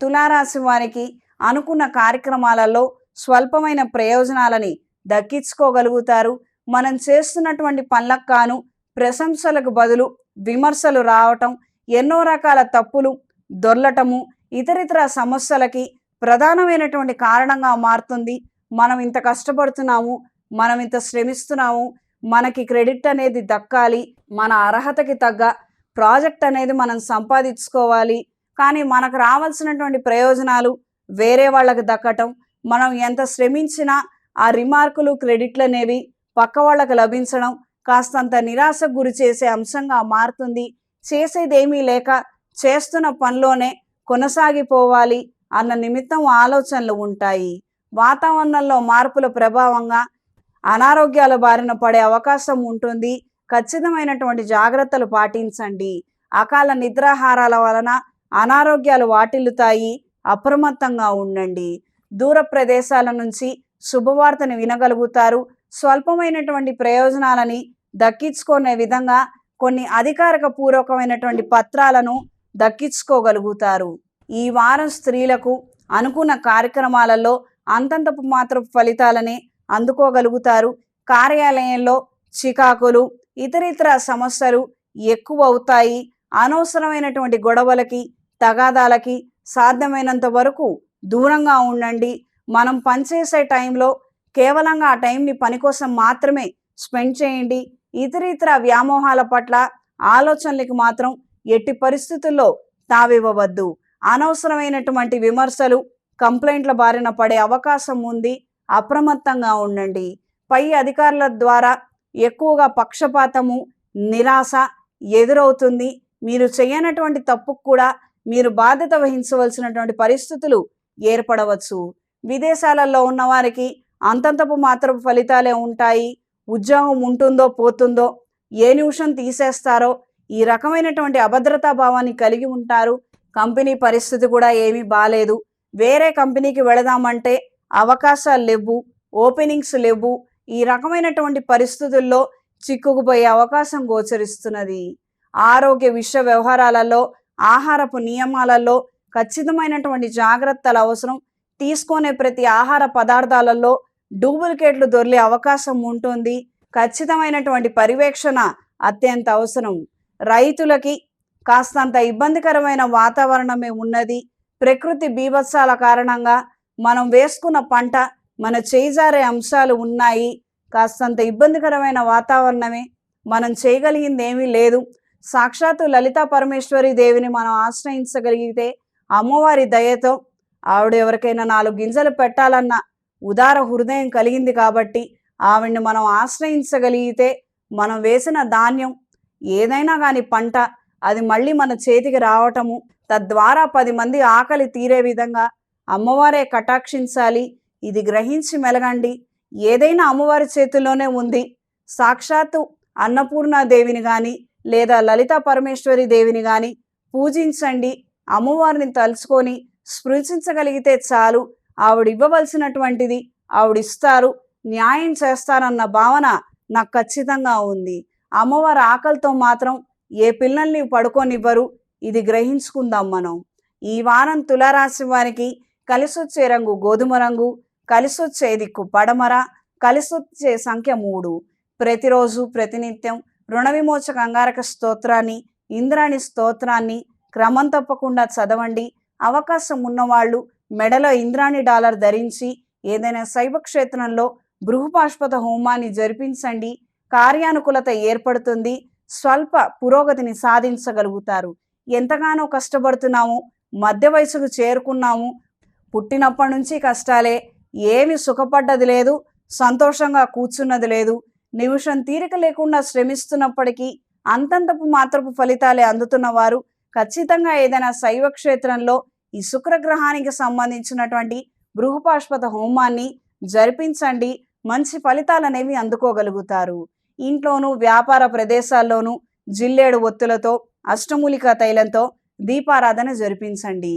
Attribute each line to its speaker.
Speaker 1: తులారాశి వారికి అనుకున్న కార్యక్రమాలలో స్వల్పమైన ప్రయోజనాలని దక్కించుకోగలుగుతారు. మనం చేస్తున్నటువంటి పనులకు కాను ప్రశంసలకు బదులు విమర్శలు రావటం ఎన్నో రకాల తప్పులు దొర్లటము ఇతరితర సమస్యలకి ప్రధానమైనటువంటి కారణంగా మారుతుంది. మనం ఇంత కష్టపడుతున్నాము మనం ఇంత శ్రమిస్తున్నాము మనకి క్రెడిట్ అనేది దక్కాలి మన అర్హతకి తగ్గ ప్రాజెక్ట్ అనేది మనం సంపాదించుకోవాలి కానీ మనకు రావాల్సినటువంటి ప్రయోజనాలు వేరే వాళ్ళకి దక్కటం మనం ఎంత శ్రమించినా ఆ రిమార్కులు క్రెడిట్లు అనేవి పక్క వాళ్ళకి లభించడం కాస్తంత నిరాశకు గురి చేసే అంశంగా మారుతుంది. చేసేదేమీ లేక చేస్తున్న పనిలోనే కొనసాగిపోవాలి అన్న నిమిత్తం ఆలోచనలు ఉంటాయి. వాతావరణంలో మార్పుల ప్రభావంగా అనారోగ్యాల బారిన పడే అవకాశం ఉంటుంది. ఖచ్చితమైనటువంటి జాగ్రత్తలు పాటించండి. అకాల నిద్రాహారాల వలన అనారోగ్యాలు వాటిల్లుతాయి. అప్రమత్తంగా ఉండండి. దూర ప్రదేశాల నుంచి శుభవార్తను వినగలుగుతారు. స్వల్పమైనటువంటి ప్రయోజనాలని దక్కించుకునే విధంగా కొన్ని అధికారిక పూర్వకమైనటువంటి పత్రాలను దక్కించుకోగలుగుతారు. ఈ వారం స్త్రీలకు అనుకున్న కార్యక్రమాలలో అంతంతపు మాత్ర ఫలితాలని అందుకోగలుగుతారు. కార్యాలయంలో చికాకులు ఇతరితర సమస్యలు ఎక్కువ అవుతాయి. అనవసరమైనటువంటి గొడవలకి తగాదాలకి సాధ్యమైనంత వరకు దూరంగా ఉండండి. మనం పనిచేసే టైంలో కేవలంగా ఆ టైంని పని కోసం మాత్రమే స్పెండ్ చేయండి. ఇతరితర వ్యామోహాల పట్ల ఆలోచనలకు మాత్రం ఎట్టి పరిస్థితుల్లో తావివ్వవద్దు. అనవసరమైనటువంటి విమర్శలు కంప్లైంట్ల బారిన పడే అవకాశం ఉంది. అప్రమత్తంగా ఉండండి. పై అధికారుల ద్వారా ఎక్కువగా పక్షపాతము నిరాశ ఎదురవుతుంది. మీరు చేయనటువంటి తప్పుకు కూడా మీరు బాధ్యత వహించవలసినటువంటి పరిస్థితులు ఏర్పడవచ్చు. విదేశాలలో ఉన్న వారికి అంతంతపు మాత్రపు ఫలితాలే ఉంటాయి. ఉద్యోగం ఉంటుందో పోతుందో ఏ నిమిషం తీసేస్తారో ఈ రకమైనటువంటి అభద్రతా భావాన్ని కలిగి ఉంటారు. కంపెనీ పరిస్థితి కూడా ఏమీ బాగాలేదు వేరే కంపెనీకి వెళదామంటే అవకాశాలు లేవు ఓపెనింగ్స్ లేవు. ఈ రకమైనటువంటి పరిస్థితుల్లో చిక్కుకుపోయే అవకాశం గోచరిస్తున్నది. ఆరోగ్య విషయ వ్యవహారాలలో ఆహారపు నియమాలలో ఖచ్చితమైనటువంటి జాగ్రత్తలు అవసరం. తీసుకునే ప్రతి ఆహార పదార్థాలలో డూప్లికేట్లు దొరికే అవకాశం ఉంటుంది. ఖచ్చితమైనటువంటి పర్యవేక్షణ అత్యంత అవసరం. రైతులకి కాస్తంత ఇబ్బందికరమైన వాతావరణమే ఉన్నది. ప్రకృతి బీభత్సాల కారణంగా మనం వేసుకున్న పంట మన చేజారే అంశాలు ఉన్నాయి. కాస్తంత ఇబ్బందికరమైన వాతావరణమే మనం చేయగలిగింది ఏమీ లేదు. సాక్షాత్తు లలితా పరమేశ్వరి దేవిని మనం ఆశ్రయించగలిగితే అమ్మవారి దయతో ఆవిడ ఎవరికైనా నాలుగు గింజలు పెట్టాలన్న ఉదార హృదయం కలిగింది కాబట్టి ఆవిడ్ని మనం ఆశ్రయించగలిగితే మనం వేసిన ధాన్యం ఏదైనా కానీ పంట అది మళ్ళీ మన చేతికి రావటము తద్వారా పది మంది ఆకలి తీరే విధంగా అమ్మవారే కటాక్షించాలి ఇది గ్రహించి మెలగండి. ఏదైనా అమ్మవారి చేతిలోనే ఉంది. సాక్షాత్తు అన్నపూర్ణాదేవిని కానీ లేదా లలితా పరమేశ్వరి దేవిని కానీ పూజించండి. అమ్మవారిని తలుచుకొని స్పృశించగలిగితే చాలు. ఆవిడ ఇవ్వవలసినటువంటిది ఆవిడిస్తారు. న్యాయం చేస్తారన్న భావన నాకు ఖచ్చితంగా ఉంది. అమ్మవారి ఆకలితో మాత్రం ఏ పిల్లల్ని పడుకోనివ్వరు. ఇది గ్రహించుకుందాం మనం. ఈ వారం తులారాశి వారికి కలిసొచ్చే రంగు గోధుమ రంగు కలిసొచ్చే దిక్కు పడమర కలిసొచ్చే సంఖ్య మూడు. ప్రతిరోజు ప్రతినిత్యం రుణ విమోచక అంగారక స్తోత్రాన్ని ఇంద్రాణి స్తోత్రాన్ని క్రమం తప్పకుండా చదవండి. అవకాశం ఉన్నవాళ్ళు మెడలో ఇంద్రాణి డాలర్ ధరించి ఏదైనా శైవక్షేత్రంలో బృహపాష్పత హోమాన్ని జరిపించండి. కార్యానుకూలత ఏర్పడుతుంది. స్వల్ప పురోగతిని సాధించగలుగుతారు. ఎంతగానో కష్టపడుతున్నాము. మధ్య వయసుకు చేరుకున్నాము. పుట్టినప్పటి నుంచి కష్టాలే. ఏమి సుఖపడ్డది లేదు. సంతోషంగా కూర్చున్నది లేదు. నిమిషం తీరిక లేకుండా శ్రమిస్తున్నప్పటికీ అంతంతపు మాత్రపు ఫలితాలే అందుతున్న వారు ఖచ్చితంగా ఏదైనా శైవ క్షేత్రంలో ఈ శుక్రగ్రహానికి సంబంధించినటువంటి బృహపాష్పత హోమాన్ని జరిపించండి. మంచి ఫలితాలు అనేవి అందుకోగలుగుతారు. ఇంట్లోనూ వ్యాపార ప్రదేశాల్లోనూ జిల్లేడు ఒత్తులతో అష్టమూలికా తైలంతో దీపారాధన జరిపించండి.